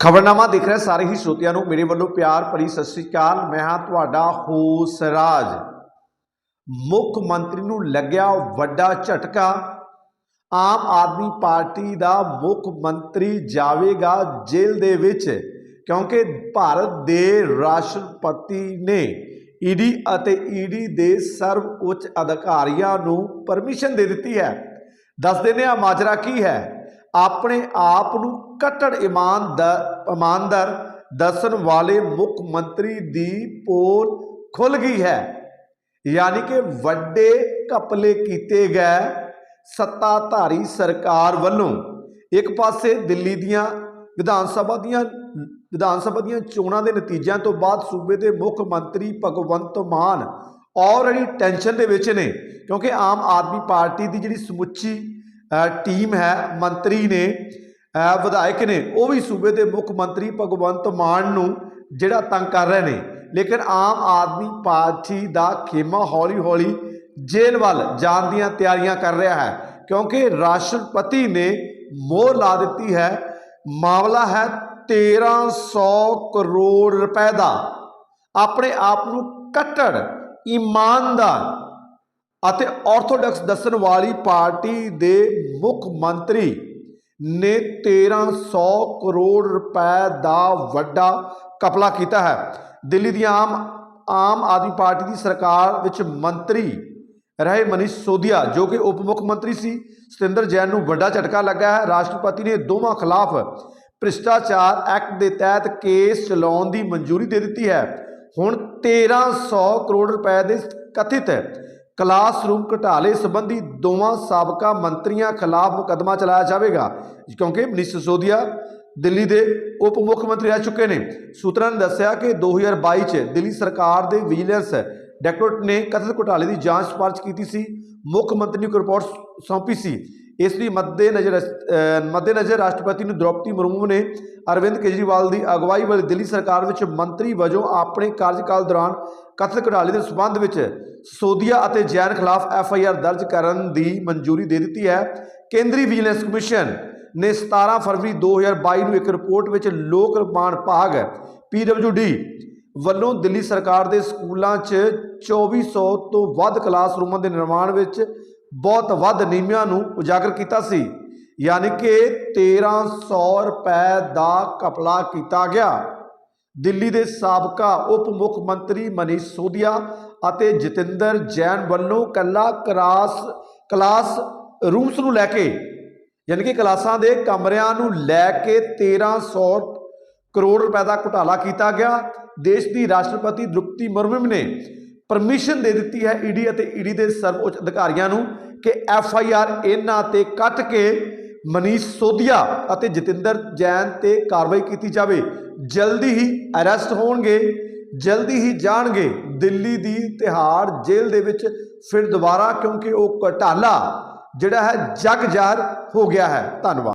ਖਬਰਨਾਮਾ ਦੇਖ ਰਹੇ ਸਾਰੇ ਹੀ ਸਰੋਤਿਆਂ ਨੂੰ ਮੇਰੇ ਵੱਲੋਂ ਪਿਆਰ ਭਰੀ ਸਤਿ ਸ੍ਰੀ ਅਕਾਲ। ਮੈਂ ਹਾਂ ਤੁਹਾਡਾ ਹੋਸ ਰਾਜ ਮੁੱਖ ਮੰਤਰੀ ਨੂੰ ਲੱਗਿਆ ਵੱਡਾ ਝਟਕਾ। ਆਮ ਆਦਮੀ ਪਾਰਟੀ ਦਾ ਮੁੱਖ ਮੰਤਰੀ ਜਾਵੇਗਾ ਜੇਲ੍ਹ ਦੇ ਵਿੱਚ, ਕਿਉਂਕਿ ਭਾਰਤ ਦੇ ਰਾਸ਼ਟਰਪਤੀ ਨੇ ਈਡੀ ਅਤੇ ਈਡੀ ਦੇ ਸਰਵ ਉੱਚ ਅਧਿਕਾਰੀਆਂ ਨੂੰ ਪਰਮਿਸ਼ਨ ਦੇ ਦਿੱਤੀ ਹੈ। ਦੱਸ ਦਿੰਦੇ ਆ ਮਾਜਰਾ ਕੀ ਹੈ। ਆਪਣੇ ਆਪ ਨੂੰ ਕੱਟੜ ਇਮਾਨਦਾਰ ਇਮਾਨਦਾਰ ਦੱਸਣ ਵਾਲੇ ਮੁੱਖ ਮੰਤਰੀ ਦੀ ਪੋਲ ਖੁੱਲ ਗਈ ਹੈ। ਯਾਨੀ ਕਿ ਵੱਡੇ ਕਪਲੇ ਕੀਤੇ ਗਏ ਸੱਤਾਧਾਰੀ ਸਰਕਾਰ ਵੱਲੋਂ ਇੱਕ ਪਾਸੇ ਦਿੱਲੀ ਦੀਆਂ ਵਿਧਾਨ ਸਭਾ ਦੀਆਂ, ਵਿਧਾਨ ਸਭਾ ਦੀਆਂ ਚੋਣਾਂ ਦੇ ਨਤੀਜਿਆਂ ਤੋਂ ਬਾਅਦ ਸੂਬੇ ਦੇ ਮੁੱਖ ਮੰਤਰੀ ਭਗਵੰਤ ਮਾਨ ਆਲਰੇਡੀ ਟੈਨਸ਼ਨ ਦੇ ਵਿੱਚ ਨੇ, ਕਿਉਂਕਿ ਆਮ ਆਦਮੀ ਪਾਰਟੀ ਦੀ ਜਿਹੜੀ ਸਮੁੱਚੀ ਟੀਮ ਹੈ, ਮੰਤਰੀ ਨੇ ਵਿਧਾਇਕ ਨੇ, ਉਹ ਵੀ ਸੂਬੇ ਦੇ ਮੁੱਖ ਮੰਤਰੀ ਭਗਵੰਤ ਮਾਨ ਨੂੰ ਜਿਹੜਾ ਤੰਗ ਕਰ ਰਹੇ ਨੇ। ਲੇਕਿਨ ਆਮ ਆਦਮੀ ਪਾਰਟੀ ਦਾ ਖੇਮਾ ਹੌਲੀ-ਹੌਲੀ ਜੇਲ੍ਹ ਵੱਲ ਜਾਣ ਦੀਆਂ ਤਿਆਰੀਆਂ ਕਰ ਰਿਹਾ ਹੈ, ਕਿਉਂਕਿ ਰਾਸ਼ਟਰਪਤੀ ਨੇ ਮੋਹਰ ਲਾ ਦਿੱਤੀ ਹੈ। ਮਾਮਲਾ ਹੈ 1300 ਕਰੋੜ ਰੁਪਏ ਦਾ। ਆਪਣੇ ਆਪ ਨੂੰ ਕੱਟੜ, ਇਮਾਨਦਾਰ ਅਤੇ ਆਰਥੋਡਾਕਸ ਦੱਸਣ ਵਾਲੀ ਪਾਰਟੀ ਦੇ ਮੁੱਖ ਮੰਤਰੀ ਨੇ 1300 ਕਰੋੜ ਰੁਪਏ ਦਾ ਵੱਡਾ ਕਪਲਾ ਕੀਤਾ ਹੈ। ਦਿੱਲੀ ਦੀ ਆਮ ਆਮ ਆਦਮੀ ਪਾਰਟੀ ਦੀ ਸਰਕਾਰ ਵਿੱਚ ਮੰਤਰੀ ਰਹੇ ਮਨੀਸ਼ ਸੋਧਿਆ, ਜੋ ਕਿ ਉਪ ਮੁੱਖ ਮੰਤਰੀ ਸੀ। ਸਤਿੰਦਰ ਜੈਨ ਨੂੰ ਵੱਡਾ ਝਟਕਾ ਲੱਗਾ ਹੈ। ਰਾਸ਼ਟਰਪਤੀ ਨੇ ਦੋਵਾਂ ਖਿਲਾਫ ਭ੍ਰਿਸ਼ਟਾਚਾਰ ਐਕਟ ਦੇ ਤਹਿਤ ਕੇਸ ਚਲਾਉਣ ਦੀ ਮਨਜ਼ੂਰੀ ਦੇ ਦਿੱਤੀ ਹੈ। ਹੁਣ 1300 ਕਰੋੜ ਰੁਪਏ ਦੇ ਕਥਿਤ ਕਲਾਸਰੂਮ ਘਟਾਲੇ ਸੰਬੰਧੀ ਦੋਵਾਂ ਸਾਬਕਾ ਮੰਤਰੀਆਂ ਖਿਲਾਫ ਮੁਕੱਦਮਾ ਚਲਾਇਆ ਜਾਵੇਗਾ, ਕਿਉਂਕਿ ਮਨੀਸ਼ ਸਿਸੋਦੀਆ ਦਿੱਲੀ ਦੇ ਉਪ ਮੁੱਖ ਮੰਤਰੀ ਰਹਿ ਚੁੱਕੇ ਨੇ। ਸੂਤਰਾਂ ਨੇ ਦੱਸਿਆ ਕਿ 2022 ਚ ਦਿੱਲੀ ਸਰਕਾਰ ਦੇ ਵਿਜੀਲੈਂਸ ਡਾਇਰੈਕਟੋਰੇਟ ਨੇ ਕਥਿਤ ਘੁਟਾਲੇ ਦੀ ਜਾਂਚ ਸਿਫਾਰਸ਼ ਕੀਤੀ ਸੀ, ਮੁੱਖ ਮੰਤਰੀ ਨੂੰ ਇੱਕ ਰਿਪੋਰਟ ਸੌਂਪੀ ਸੀ। ਇਸ ਦੀ ਮੱਦੇਨਜ਼ਰ ਮੱਦੇਨਜ਼ਰ ਰਾਸ਼ਟਰਪਤੀ ਨੂੰ ਦ੍ਰੋਪਦੀ ਮੁਰਮੂ ਨੇ ਅਰਵਿੰਦ ਕੇਜਰੀਵਾਲ ਦੀ ਅਗਵਾਈ ਵਾਲੀ ਦਿੱਲੀ ਸਰਕਾਰ ਵਿੱਚ ਮੰਤਰੀ ਵਜੋਂ ਆਪਣੇ ਕਾਰਜਕਾਲ ਦੌਰਾਨ ਕਥਿਤ ਘੁਟਾਲੇ ਦੇ ਸਬੰਧ ਵਿੱਚ ਸੋਧੀਆ ਅਤੇ ਜੈਨ ਖਿਲਾਫ ਐਫ ਆਈ ਆਰ ਦਰਜ ਕਰਨ ਦੀ ਮਨਜ਼ੂਰੀ ਦੇ ਦਿੱਤੀ ਹੈ। ਕੇਂਦਰੀ ਵਿਜੀਲੈਂਸ ਕਮਿਸ਼ਨ ਨੇ 17 ਫਰਵਰੀ 2022 ਨੂੰ ਇੱਕ ਰਿਪੋਰਟ ਵਿੱਚ ਲੋਕ ਨਿਰਮਾਣ ਭਾਗ ਪੀਡਬਲਯੂਡੀ ਵੱਲੋਂ ਦਿੱਲੀ ਸਰਕਾਰ ਦੇ ਸਕੂਲਾਂ 'ਚ 2400 ਤੋਂ ਵੱਧ ਕਲਾਸਰੂਮਾਂ ਦੇ ਨਿਰਮਾਣ ਵਿੱਚ ਬਹੁਤ ਵੱਧ ਨੀਮਿਆਂ ਨੂੰ ਉਜਾਗਰ ਕੀਤਾ ਸੀ। ਯਾਨੀ ਕਿ 1300 ਰੁਪਏ ਦਾ ਕਪਲਾ ਕੀਤਾ ਗਿਆ। ਦਿੱਲੀ ਦੇ ਸਾਬਕਾ ਉਪ ਮੁੱਖ ਮੰਤਰੀ ਮਨੀਸ਼ ਸੋਧਿਆ ਅਤੇ ਜਤਿੰਦਰ ਜੈਨ ਵੱਲੋਂ ਕੱਲਾ ਕਲਾਸ ਕਲਾਸ ਰੂਮਸ ਨੂੰ ਲੈ ਕੇ, ਯਾਨੀ ਕਿ ਕਲਾਸਾਂ ਦੇ ਕਮਰਿਆਂ ਨੂੰ ਲੈ ਕੇ 1300 ਕਰੋੜ ਰੁਪਏ ਦਾ ਘੁਟਾਲਾ ਕੀਤਾ ਗਿਆ। ਦੇਸ਼ ਦੀ ਰਾਸ਼ਟਰਪਤੀ ਦ੍ਰੁਪਦੀ ਮੁਰਮੂ ਨੇ ਪਰਮਿਸ਼ਨ ਦੇ ਦਿੱਤੀ ਹੈ ਈਡੀ ਅਤੇ ਈਡੀ ਦੇ ਸਰਵਉੱਚ ਅਧਿਕਾਰੀਆਂ ਨੂੰ ਕਿ ਐਫ ਆਈ ਆਰ ਇਹਨਾਂ ਤੇ ਕੱਟ ਕੇ ਮਨੀਸ਼ ਸੋਧਿਆ ਅਤੇ ਜਤਿੰਦਰ ਜੈਨ ਤੇ ਕਾਰਵਾਈ ਕੀਤੀ ਜਾਵੇ। ਜਲਦੀ ਹੀ ਅਰੈਸਟ ਹੋਣਗੇ, ਜਲਦੀ ਹੀ ਜਾਣਗੇ ਦਿੱਲੀ ਦੀ ਤਿਹਾੜ ਜੇਲ੍ਹ ਦੇ ਵਿੱਚ ਫਿਰ ਦੁਬਾਰਾ ਕਿਉਂਕਿ ਉਹ ਘਟਾਲਾ ਜਿਹੜਾ ਹੈ ਜਗ ਜ਼ਾਹਰ ਹੋ ਗਿਆ ਹੈ। ਧੰਨਵਾਦ।